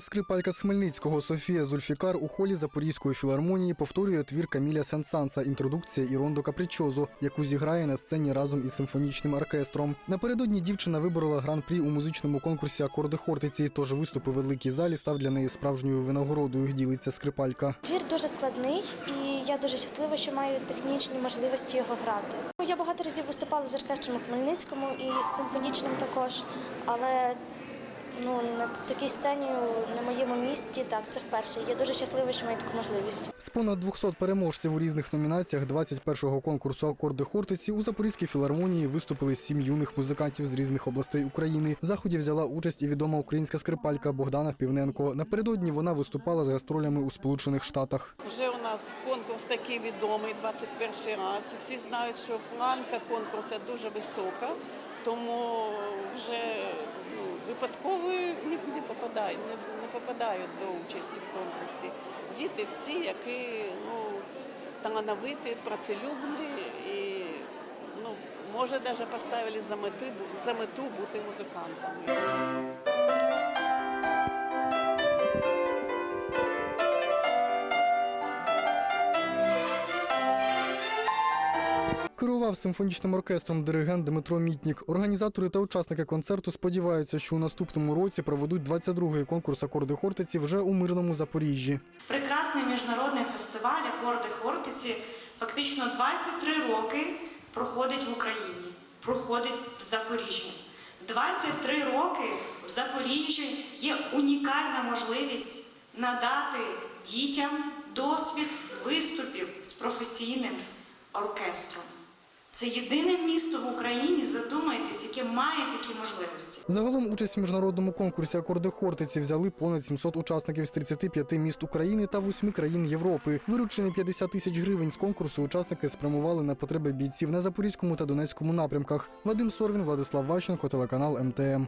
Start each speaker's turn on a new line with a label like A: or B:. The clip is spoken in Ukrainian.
A: Скрипалька з Хмельницького Софія Зульфікар у холі Запорізької філармонії повторює твір Каміля Сен-Санса «Інтродукція і рондо капричозо», яку зіграє на сцені разом із симфонічним оркестром. Напередодні дівчина виборола гран-прі у музичному конкурсі Акорди Хортиці, тож виступ у великій залі став для неї справжньою винагородою. Ділиться скрипалька.
B: Твір дуже складний, і я дуже щаслива, що маю технічні можливості його грати. Я багато разів виступала з оркестром у Хмельницькому і з симфонічним також, але ну на такій сцені на моєму місті так це вперше. Я дуже щаслива, що маю таку можливість.
A: З понад 200 переможців у різних номінаціях 21-го конкурсу Акорди Хортиці у Запорізькій філармонії виступили сім юних музикантів з різних областей України. В заході взяла участь і відома українська скрипалька Богдана Півненко. Напередодні вона виступала з гастролями у Сполучених Штатах.
C: Вже у нас конкурс такий відомий 21 раз. Всі знають, що планка конкурсу дуже висока, тому вже випадково не, попадають, не, не попадають до участі в конкурсі. Діти всі, які ну, талановиті, працелюбні і ну, може навіть поставили за мету, за мету бути музикантами.
A: Керував симфонічним оркестром диригент Дмитро Мітнік. Організатори та учасники концерту сподіваються, що у наступному році проведуть 22-й конкурс акорди Хортиці вже у мирному Запоріжжі.
D: Прекрасний міжнародний фестиваль Акорди Хортиці фактично 23 роки проходить в Україні, проходить в Запоріжжі. 23 роки в Запоріжжі є унікальна можливість надати дітям досвід виступів з професійним оркестром. Це єдине місто в Україні, задумайтесь, яке має такі можливості.
A: Загалом участь в міжнародному конкурсі акорди Хортиці взяли понад 700 учасників з 35 міст України та 8 країн Європи. Виручені 50 тисяч гривень з конкурсу учасники спрямували на потреби бійців на Запорізькому та Донецькому напрямках. Вадим Сорвін, Владислав Ващенко, телеканал МТМ.